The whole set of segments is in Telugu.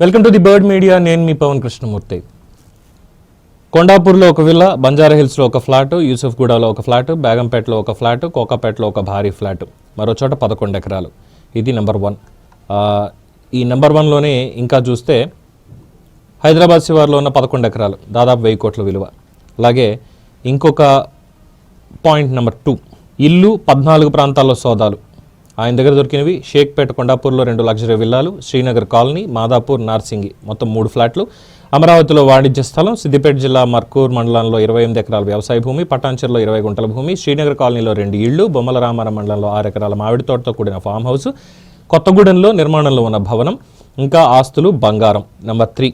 Welcome to the bird media నేను మీ పవన్ కృష్ణమూర్తి. కొండాపూర్లో ఒక విల్లా బంజారా హిల్స్లో ఒక ఫ్లాట్ యూసుఫ్గూడలో ఒక ఫ్లాట్ బేగంపేటలో ఒక ఫ్లాట్ కోకాపేటలో ఒక భారీ ఫ్లాట్ మరో చోట పదకొండు ఎకరాలు. ఇది నెంబర్ వన్. ఈ నెంబర్ వన్లోనే ఇంకా చూస్తే హైదరాబాద్ శివార్లో ఉన్న పదకొండు ఎకరాలు దాదాపు వెయ్యి కోట్ల విలువ. అలాగే ఇంకొక పాయింట్ నెంబర్ టూ. ఇల్లు పద్నాలుగు ప్రాంతాల్లో సోదాలు. ఆయన దగ్గర దొరికినవి షేక్పేట కొండాపూర్లో రెండు లగ్జరీ విల్లాలు శ్రీనగర్ కాలనీ మాదాపూర్ నార్సింగి. మొత్తం మూడు ఫ్లాట్లు. అమరావతిలో వాణిజ్య స్థలం సిద్దిపేట జిల్లా మర్కూర్ మండలంలో ఇరవై ఎనిమిది ఎకరాల వ్యవసాయ భూమి పటాన్చెరులో ఇరవై గుంటల భూమి శ్రీనగర్ కాలనీలో రెండు ఇళ్ళు బొమ్మల రామారం మండలంలో ఆరు ఎకరాల మామిడి తోటతో కూడిన ఫామ్ హౌస్ కొత్తగూడెంలో నిర్మాణంలో ఉన్న భవనం ఇంకా ఆస్తులు బంగారం. నెంబర్ త్రీ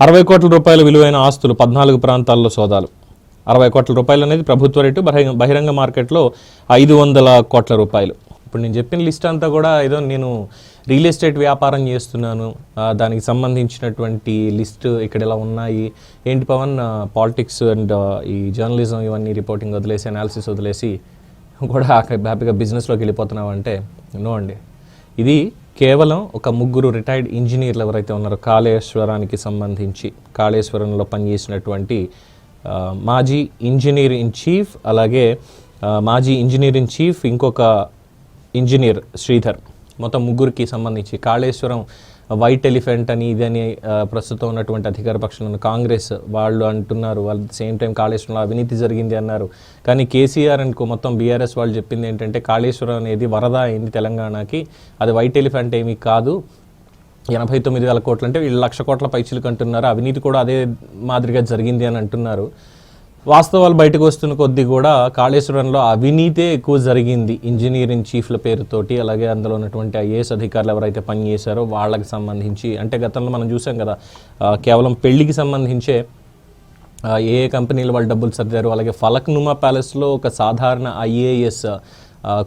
అరవై కోట్ల రూపాయల విలువైన ఆస్తులు పద్నాలుగు ప్రాంతాల్లో సోదాలు. అరవై కోట్ల రూపాయలు అనేది ప్రభుత్వ రేటు బహిరంగ మార్కెట్లో ఐదు వందల కోట్ల రూపాయలు. ఇప్పుడు నేను చెప్పిన లిస్ట్ అంతా కూడా ఏదో నేను రియల్ ఎస్టేట్ వ్యాపారం చేస్తున్నాను. దానికి సంబంధించినటువంటి లిస్ట్ ఇక్కడ ఇలా ఉన్నాయి? ఏంటి పవన్? పాలిటిక్స్ అండ్ ఈ జర్నలిజం ఇవన్నీ రిపోర్టింగ్ వదిలేసి అనాలిసిస్ వదిలేసి కూడా హ్యాపీగా బిజినెస్లోకి వెళ్ళిపోతున్నావు అంటే నో అండి. ఇది కేవలం ఒక ముగ్గురు రిటైర్డ్ ఇంజనీర్లు ఎవరైతే ఉన్నారో కాళేశ్వరానికి సంబంధించి కాళేశ్వరంలో పనిచేసినటువంటి మాజీ ఇంజనీర్ ఇన్ చీఫ్ అలాగే మాజీ ఇంజనీర్ ఇన్ చీఫ్ ఇంకొక ఇంజనీర్ శ్రీధర్. మొత్తం ముగ్గురికి సంబంధించి కాళేశ్వరం వైట్ ఎలిఫెంట్ అని ఇదని ప్రస్తుతం ఉన్నటువంటి అధికార పక్షంలో కాంగ్రెస్ వాళ్ళు అంటున్నారు. వాళ్ళు సేమ్ టైం కాళేశ్వరంలో అవినీతి జరిగింది అన్నారు. కానీ కేసీఆర్ అనుకో మొత్తం బీఆర్ఎస్ వాళ్ళు చెప్పింది ఏంటంటే కాళేశ్వరం అనేది వరద అయింది తెలంగాణకి. అది వైట్ ఎలిఫెంట్ ఏమీ కాదు. ఎనభై తొమ్మిది వేల కోట్లు అంటే వీళ్ళు లక్ష కోట్ల పైచీలకు అంటున్నారు. అవినీతి కూడా అదే మాదిరిగా జరిగింది అని అంటున్నారు. వాస్తవాలు బయటకు వస్తున్న కొద్దీ కూడా కాళేశ్వరంలో అవినీతే ఎక్కువ జరిగింది. ఇంజనీరింగ్ చీఫ్ల పేరుతోటి అలాగే అందులో ఉన్నటువంటి ఐఏఎస్ అధికారులు ఎవరైతే పనిచేశారో వాళ్ళకి సంబంధించి అంటే గతంలో మనం చూసాం కదా కేవలం పెళ్ళికి సంబంధించే ఏ ఏ కంపెనీలు వాళ్ళు డబ్బులు సర్దారు అలాగే ఫలక్నుమా ప్యాలెస్లో ఒక సాధారణ ఐఏఎస్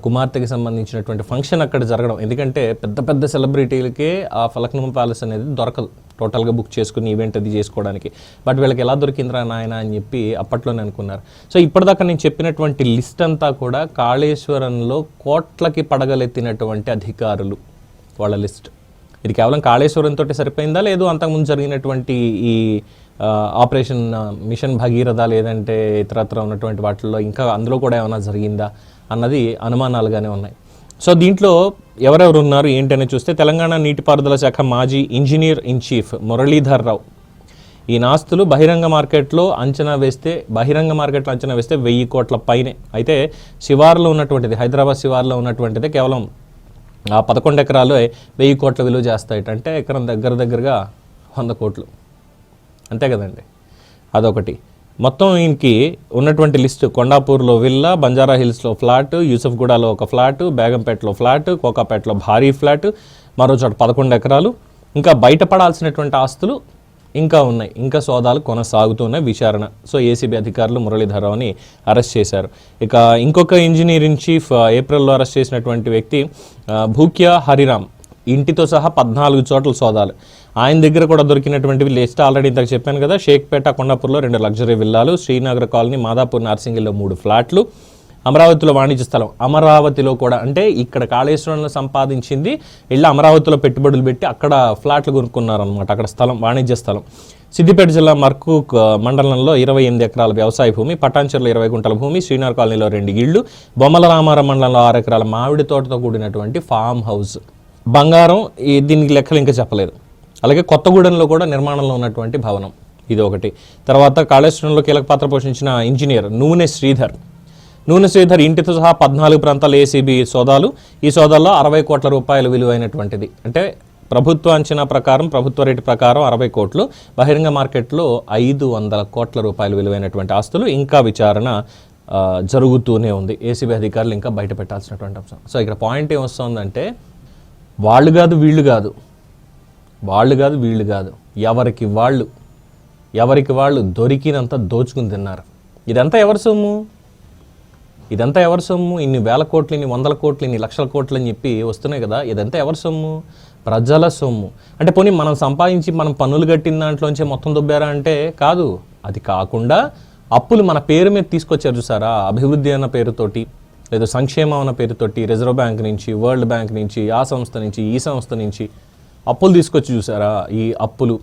కుమార్తెకి సంబంధించినటువంటి ఫంక్షన్ అక్కడ జరగడం. ఎందుకంటే పెద్ద పెద్ద సెలబ్రిటీలకే ఆ ఫలక్నమ ప్యాలెస్ అనేది దొరకదు. టోటల్గా బుక్ చేసుకుని ఈవెంట్ అది చేసుకోవడానికి. బట్ వీళ్ళకి ఎలా దొరికిందిరా నాయన అని చెప్పి అప్పట్లోనే అనుకున్నారు. సో ఇప్పటిదాకా నేను చెప్పినటువంటి లిస్ట్ అంతా కూడా కాళేశ్వరంలో కోట్లకి పడగలెత్తినటువంటి అధికారులు వాళ్ళ లిస్ట్ ఇది కేవలం కాళేశ్వరం తోటి సరిపోయిందా? లేదు అంతకుముందు జరిగినటువంటి ఈ ఆపరేషన్ మిషన్ భగీరథ లేదంటే ఇతరత్ర ఉన్నటువంటి వాటిల్లో ఇంకా అందులో కూడా ఏమైనా జరిగిందా అన్నది అనుమానాలుగానే ఉన్నాయి. సో దీంట్లో ఎవరెవరు ఉన్నారు ఏంటని చూస్తే తెలంగాణ నీటిపారుదల శాఖ మాజీ engineer in chief Muralidhar Rao. ఈ నాస్తులు బహిరంగ మార్కెట్లో అంచనా వేస్తే బహిరంగ మార్కెట్లో అంచనా వేస్తే వెయ్యి కోట్ల పైనే. అయితే శివార్లో ఉన్నటువంటిది హైదరాబాద్ శివార్లో ఉన్నటువంటిది కేవలం ఆ పదకొండు ఎకరాలు వెయ్యి కోట్ల విలువ చేస్తాయట అంటే ఎకరం దగ్గర దగ్గరగా వంద కోట్లు. అంతే కదండి. అదొకటి. మొత్తం ఈయనకి ఉన్నటువంటి లిస్టు కొండాపూర్లో విల్లా బంజారా హిల్స్లో ఫ్లాట్ యూసఫ్గూడలో ఒక ఫ్లాట్ బేగంపేటలో ఫ్లాట్ కోకాపేటలో భారీ ఫ్లాట్ మరో చోట పదకొండు ఎకరాలు. ఇంకా బయటపడాల్సినటువంటి ఆస్తులు ఇంకా ఉన్నాయి. ఇంకా సోదాలు కొనసాగుతున్న విచారణ. సో ఏసీబీ అధికారులు మురళీధరరావుని అరెస్ట్ చేశారు. ఇక ఇంకొక ఇంజనీరింగ్ చీఫ్ ఏప్రిల్లో అరెస్ట్ చేసినటువంటి వ్యక్తి భూక్యా హరిరామ్. ఇంటితో సహా పద్నాలుగు చోట్ల సోదాలు. ఆయన దగ్గర కూడా దొరికినటువంటివి లిస్ట్ ఆల్రెడీ ఇంతకు చెప్పాను కదా షేక్పేట కొండాపూర్లో రెండు లగ్జరీ విల్లాలు శ్రీనగర్ కాలనీ మాదాపూర్ నార్సింగిల్లో మూడు ఫ్లాట్లు అమరావతిలో వాణిజ్య స్థలం. అమరావతిలో కూడా అంటే ఇక్కడ కాళేశ్వరంలో సంపాదించింది వెళ్ళి అమరావతిలో పెట్టుబడులు పెట్టి అక్కడ ఫ్లాట్లు కొనుక్కున్నారనమాట అక్కడ స్థలం వాణిజ్య స్థలం. సిద్దిపేట జిల్లా మర్కూక్ మండలంలో ఇరవై ఎనిమిది ఎకరాల వ్యవసాయ భూమి పటాన్చెరులో ఇరవై గుంటల భూమి శ్రీనగర్ కాలనీలో రెండు ఇళ్ళు బొమ్మల రామారం మండలంలో ఆరు ఎకరాల మామిడి తోటతో కూడినటువంటి ఫామ్ హౌస్. బంగారం ఈ దీనికి లెక్కలు ఇంకా చెప్పలేదు. అలాగే కొత్తగూడెంలో కూడా నిర్మాణంలో ఉన్నటువంటి భవనం ఇది ఒకటి. తర్వాత కాళేశ్వరంలో కీలక పాత్ర పోషించిన ఇంజనీర్ నూనె శ్రీధర్. నూనె శ్రీధర్ ఇంటితో సహా పద్నాలుగు ప్రాంతాల ఏసీబీ సోదాలు. ఈ సోదాల్లో అరవై కోట్ల రూపాయల విలువైనటువంటిది. అంటే ప్రభుత్వ అంచనా ప్రకారం ప్రభుత్వ రేటు ప్రకారం అరవై కోట్లు బహిరంగ మార్కెట్లో ఐదు వందల కోట్ల రూపాయల విలువైనటువంటి ఆస్తులు ఇంకా విచారణ జరుగుతూనే ఉంది. ఏసీబీ అధికారులు ఇంకా బయట పెట్టాల్సినటువంటి అంశం. సో ఇక్కడ పాయింట్ ఏమొస్తుందంటే వాళ్ళు కాదు వీళ్ళు కాదు. వాళ్ళు కాదు వీళ్ళు కాదు. ఎవరికి వాళ్ళు ఎవరికి వాళ్ళు దొరికినంత దోచుకుని తిన్నారు. ఇదంతా ఎవరి సొమ్ము? ఇదంతా ఎవరి సొమ్ము? ఇన్ని వేల కోట్లు ఇన్ని వందల కోట్లు ఇన్ని లక్షల కోట్లు అని చెప్పి వస్తున్నాయి కదా. ఇదంతా ఎవరి సొమ్ము? ప్రజల సొమ్ము. అంటే పోనీ మనం సంపాదించి మనం పన్నులు కట్టిన దాంట్లోంచి మొత్తం దుబ్బారా అంటే? కాదు. అది కాకుండా అప్పులు మన పేరు మీద తీసుకొచ్చారు చూసారా? అభివృద్ధి అన్న పేరుతోటి లేదా సంక్షేమం అన్న పేరుతోటి రిజర్వ్ బ్యాంక్ నుంచి వరల్డ్ బ్యాంక్ నుంచి ఆ సంస్థ నుంచి ఈ సంస్థ నుంచి అప్పులు తీసుకొచ్చి చూసారా? ఈ అప్పులు.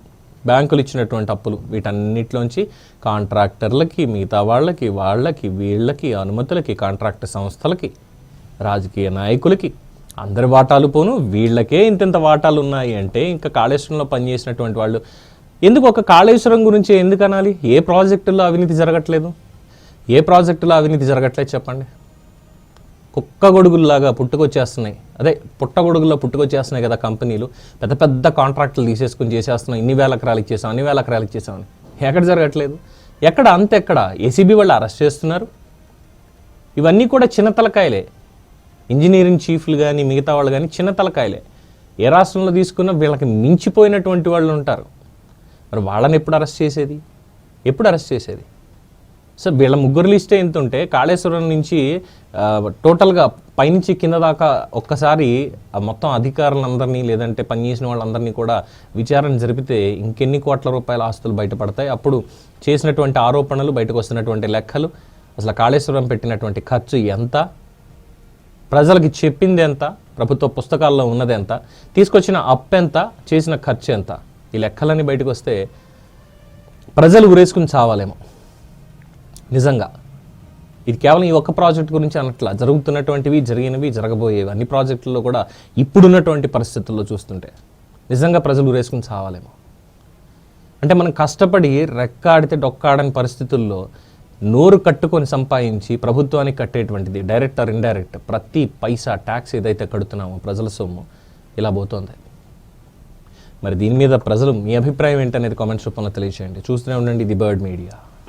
బ్యాంకులు ఇచ్చినటువంటి అప్పులు. వీటన్నిటిలోంచి కాంట్రాక్టర్లకి మిగతా వాళ్ళకి వాళ్ళకి వీళ్ళకి అనుమతులకి కాంట్రాక్ట్ సంస్థలకి రాజకీయ నాయకులకి అందరి వాటాలు పోను. వీళ్ళకే ఇంతింత వాటాలు ఉన్నాయి అంటే ఇంకా కాళేశ్వరంలో పనిచేసినటువంటి వాళ్ళు ఎందుకు ఒక కాళేశ్వరం గురించి ఎందుకు అనాలి ఏ ప్రాజెక్టులో అవినీతి జరగట్లేదు? ఏ ప్రాజెక్టులో అవినీతి జరగట్లేదు చెప్పండి. కుక్క గొడుగుల్లాగా పుట్టుకొచ్చేస్తున్నాయి. అదే పుట్టగొడుగుల్లో పుట్టుకొచ్చేస్తున్నాయి కదా కంపెనీలు. పెద్ద పెద్ద కాంట్రాక్టులు తీసేసుకుని చేసేస్తున్నాం ఇన్ని వేల ఎకరాలకు చేసాం అన్ని వేల ఎకరాలకు చేసామని ఎక్కడ జరగట్లేదు. ఎక్కడ అంత ఎక్కడ ఏసీబీ వాళ్ళు అరెస్ట్ చేస్తున్నారు. ఇవన్నీ కూడా చిన్న తలకాయలే. ఇంజనీరింగ్ చీఫ్లు కానీ మిగతా వాళ్ళు కానీ చిన్న తలకాయలే. ఏ రాష్ట్రంలో తీసుకున్నా వీళ్ళకి మించిపోయినటువంటి వాళ్ళు ఉంటారు. మరి వాళ్ళని ఎప్పుడు అరెస్ట్ చేసేది? ఎప్పుడు అరెస్ట్ చేసేది? సో వీళ్ళ ముగ్గురు లిస్టే ఎంత ఉంటే కాళేశ్వరం నుంచి టోటల్గా పైనుంచి కింద దాకా ఒక్కసారి మొత్తం అధికారులందరినీ లేదంటే పనిచేసిన వాళ్ళందరినీ కూడా విచారణ జరిపితే ఇంకెన్ని కోట్ల రూపాయల ఆస్తులు బయటపడతాయి. అప్పుడు చేసినటువంటి ఆరోపణలు బయటకు వస్తున్నటువంటి లెక్కలు అసలు కాళేశ్వరం పెట్టినటువంటి ఖర్చు ఎంత? ప్రజలకి చెప్పింది ఎంత? ప్రభుత్వ పుస్తకాల్లో ఉన్నది ఎంత? తీసుకొచ్చిన అప్ ఎంత? చేసిన ఖర్చు ఎంత? ఈ లెక్కలన్నీ బయటకు వస్తే ప్రజలు ఉరేసుకుని చావాలేమో. నిజంగా. ఇది కేవలం ఈ ఒక్క ప్రాజెక్ట్ గురించి అనట్లా. జరుగుతున్నటువంటివి జరిగినవి జరగబోయేవి అన్ని ప్రాజెక్టుల్లో కూడా ఇప్పుడున్నటువంటి పరిస్థితుల్లో చూస్తుంటే నిజంగా ప్రజలు ఊరేసుకుని చావాలేమో. అంటే మనం కష్టపడి రెక్కాడితే డొక్కాడని పరిస్థితుల్లో నోరు కట్టుకొని సంపాదించి ప్రభుత్వానికి కట్టేటువంటిది డైరెక్ట్ ఆర్ ఇండైరెక్ట్ ప్రతి పైసా ట్యాక్స్ ఏదైతే కడుతున్నామో ప్రజల సొమ్ము ఇలా పోతుంది. మరి దీని మీద ప్రజలు మీ అభిప్రాయం ఏంటనేది కామెంట్స్ రూపంలో తెలియజేయండి చూస్తూనే ఉండండి ది బర్డ్ మీడియా.